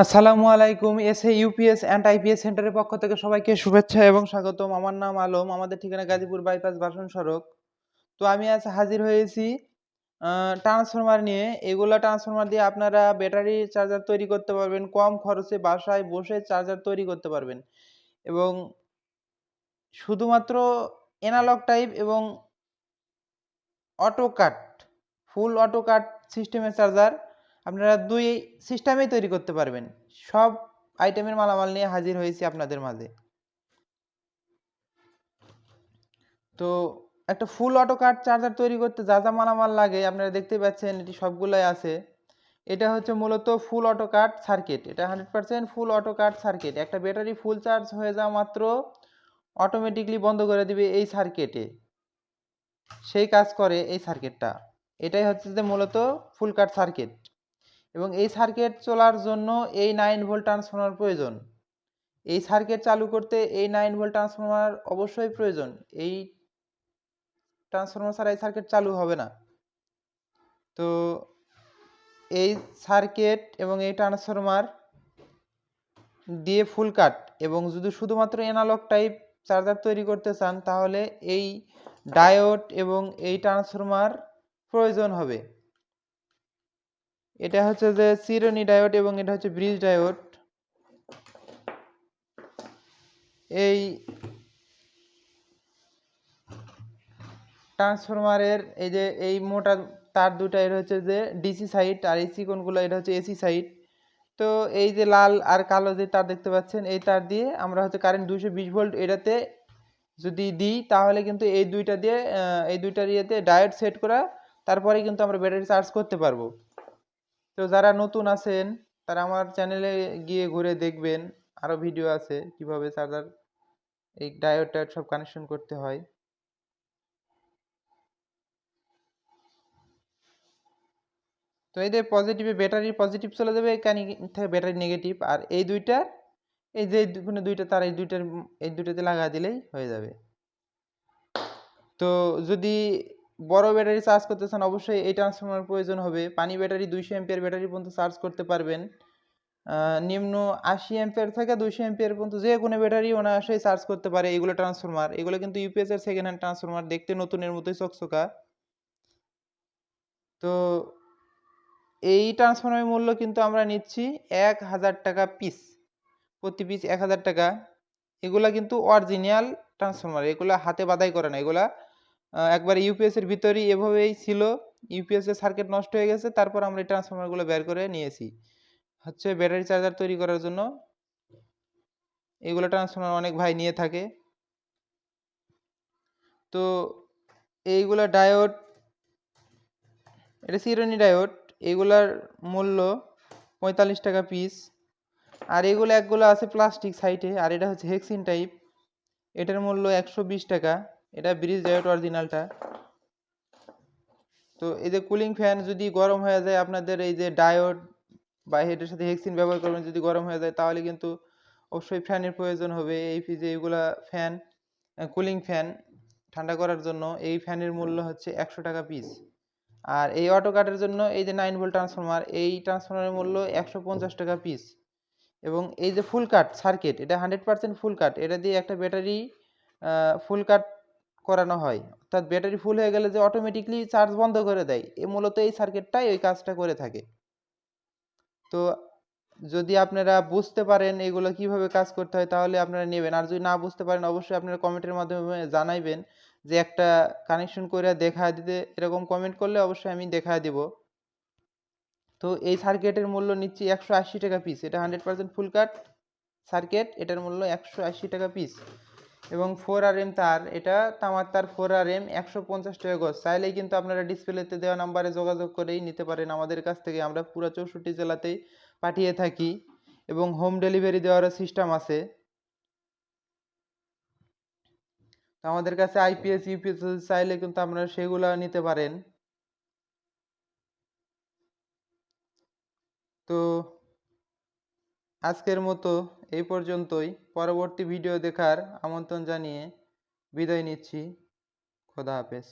আসসালামু আলাইকুম S S A, UPS and IPS সেন্টারের পক্ষ থেকে সবাইকে শুভেচ্ছা এবং স্বাগতম। আমার নাম আলম, আমাদের ঠিকানা গাজীপুর বাইপাস বাসন সড়ক। তো আমি আজ হাজির হয়েছি ট্রান্সফরমার নিয়ে। এগুলো ট্রান্সফরমার দিয়ে আপনারা ব্যাটারি চার্জার তৈরি করতে পারবেন, কম খরচে বাসায় বসে চার্জার তৈরি করতে পারবেন। এবং শুধুমাত্র এনালগ টাইপ এবং auto cut full auto cut সিস্টেমের চার্জার আপনারা দুই সিস্টেমেই তৈরি করতে পারবেন। সব আইটেমের মালামাল নিয়ে হাজির হয়েছি আপনাদের মাঝে। তো একটা ফুল অটো কাট চার্জার তৈরি করতে যা যা মালামাল লাগে, আপনারা দেখতে পাচ্ছেন এটি সবগুলাই আছে। এটা হচ্ছে মূলত ফুল অটো কাট সার্কিট এটা hundred percent full auto cut circuit একটা ব্যাটারি ফুল চার্জ হয়ে যাওয়া মাত্র অটোমেটিকলি বন্ধ করে দিবে এই সার্কিটে সেই কাজ করে এই সার্কিটটা এটাই হচ্ছে যে মূলত ফুল কাট সার্কিট এবং এই সার্কিট চলার জন্য এই নাইন ভোল্ট ট্রান্সফর্মার প্রয়োজন। এই সার্কিট চালু করতে এই নাইন ভোল্ট ট্রান্সফর্মার অবশ্যই প্রয়োজন। এই ট্রান্সফর্মার ছাড়া এই সার্কিট চালু হবে না। তো এই সার্কিট এবং এই ট্রান্সফর্মার দিয়ে ফুল কাট এবং যদি শুধুমাত্র এনালগ টাইপ চার্জার তৈরি করতে চান, তাহলে এই ডায়োড এবং এই ট্রান্সফর্মার প্রয়োজন হবে। এটা হচ্ছে যে সিরনি ডায়োড এবং এটা হচ্ছে ব্রিজ ডায়োড। এই ট্রান্সফরমারের এই যে এই মোটা তার দুটা এটা হচ্ছে যে ডিসি সাইড আর এই চিকনগুলো এটা হচ্ছে এসি সাইড। তো এই যে লাল আর কালো যে তার দেখতে পাচ্ছেন, এই তার দিয়ে আমরা হচ্ছে কারেন্ট দুশো বিশ ভোল্ট এটাতে যদি দিই, তাহলে কিন্তু এই দুইটা দিয়ে এই দুইটার ইয়েতে ডায়োড সেট করা, তারপরে কিন্তু আমরা ব্যাটারি চার্জ করতে পারব। তো যারা নতুন আছেন, তারা আমার চ্যানেলে গিয়ে ঘুরে দেখবেন আরও ভিডিও আছে কীভাবে চার্জার এই ডায়োড টায়োড সব কানেকশন করতে হয়। তো এই যে পজিটিভে ব্যাটারি পজিটিভ চলে যাবে ব্যাটারি নেগেটিভ আর এই দুইটার এই যে কোনো দুইটা, তার এই দুইটার, এই দুইটাতে লাগা দিলেই হয়ে যাবে। তো যদি বড় ব্যাটারি চার্জ করতে চান অবশ্যই এই ট্রান্সফর্মার প্রয়োজন হবে। পানি ব্যাটারি দুইশো এমপিয়ার ব্যাটারি পর্যন্ত চার্জ করতে পারবেন। নিম্ন আশি এমপিয়ার থেকে দুইশো এমপিয়ার পর্যন্ত যে কোনো ব্যাটারি অনায়াসেই চার্জ করতে পারে এগুলো ট্রান্সফর্মার এগুলো কিন্তু ইউপিএস এর সেকেন্ড হ্যান্ড ট্রান্সফর্মার দেখতে নতুনের মতোই চকচকা। তো এই ট্রান্সফর্মারের মূল্য কিন্তু আমরা নিচ্ছি এক হাজার টাকা পিস প্রতি পিস এক হাজার টাকা। এগুলা কিন্তু অরিজিনাল ট্রান্সফর্মার এগুলা হাতে বাদাই করে না। এগুলা একবার ইউপিএস এর ভিতরেই এভাবেই ছিল। ইউপিএস এর সার্কিট নষ্ট হয়ে গেছে, তারপর আমরা এই ট্রান্সফর্মারগুলো বের করে নিয়েছি। হচ্ছে ব্যাটারি চার্জার তৈরি করার জন্য। এগুলো ট্রান্সফর্মার অনেক ভাই নিয়ে থাকে। তো এইগুলা ডায়োড এটা সিরনি ডায়োড এগুলার মূল্য পঁয়তাল্লিশ টাকা পিস আর এগুলো একগুলো আছে প্লাস্টিক সাইডে আর এটা হচ্ছে হেক্সিন টাইপ এটার মূল্য একশো বিশ টাকা। এটা ব্রিজ ডায়োড অরিজিনালটা তো এই যে কুলিং ফ্যান যদি গরম হয়ে যায়, আপনাদের এই যে ডায়োড বা হেডের সাথে হেক্সিন ব্যবহার করবেন যদি গরম হয়ে যায়, তাহলে কিন্তু অবশ্যই ফ্যানের প্রয়োজন হবে। এই যে এইগুলা ফ্যান কুলিং ফ্যান ঠান্ডা করার জন্য এই ফ্যানের মূল্য হচ্ছে একশো টাকা পিস আর এই অটো কাটের জন্য এই যে নাইন ভোল্ট ট্রান্সফরমার এই ট্রান্সফরমারের মূল্য একশো পঞ্চাশ টাকা পিস এবং এই যে ফুল কাট সার্কিট এটা হান্ড্রেড পার্সেন্ট ফুল কাট এটা দিয়ে একটা ব্যাটারি ফুল কাট করানো হয়। অর্থাৎ ব্যাটারি ফুল হয়ে গেলে যে অটোমেটিকলি চার্জ বন্ধ করে দেয়, এ মূলত এই সার্কিটটাই ওই কাজটা করে থাকে। তো যদি আপনারা বুঝতে পারেন এগুলো কীভাবে কাজ করতে হয়, তাহলে আপনারা নেবেন। আর যদি না বুঝতে পারেন, অবশ্যই আপনারা কমেন্টের মাধ্যমে জানাইবেন যে একটা কানেকশন করে দেখা দিতে এরকম কমেন্ট করলে অবশ্যই আমি দেখা দিব। তো এই সার্কিটের মূল্য নিচ্ছি একশো আশি টাকা পিস এটা হান্ড্রেড ফুল কাট সার্কিট এটার মূল্য একশো আশি টাকা পিস এবং ফোর আর এম তার, এটা তামার তার ফোর আর এম একশো পঞ্চাশ টাকা গজ। চাইলেই কিন্তু আপনারা ডিসপ্লেতে দেওয়া নাম্বারে যোগাযোগ করেই নিতে পারেন। আমাদের কাছ থেকে আমরা পুরো চৌষট্টি জেলাতেই পাঠিয়ে থাকি এবং হোম ডেলিভারি দেওয়ারও সিস্টেম আছে। আমাদের কাছে আইপিএস ইউপিএস চাইলে কিন্তু আপনারা সেগুলো নিতে পারেন। তো আজকের মতো এই পর্যন্তই। পরবর্তী ভিডিও দেখার আমন্ত্রণ জানিয়ে বিদায় নিচ্ছি। খোদা হাফেজ।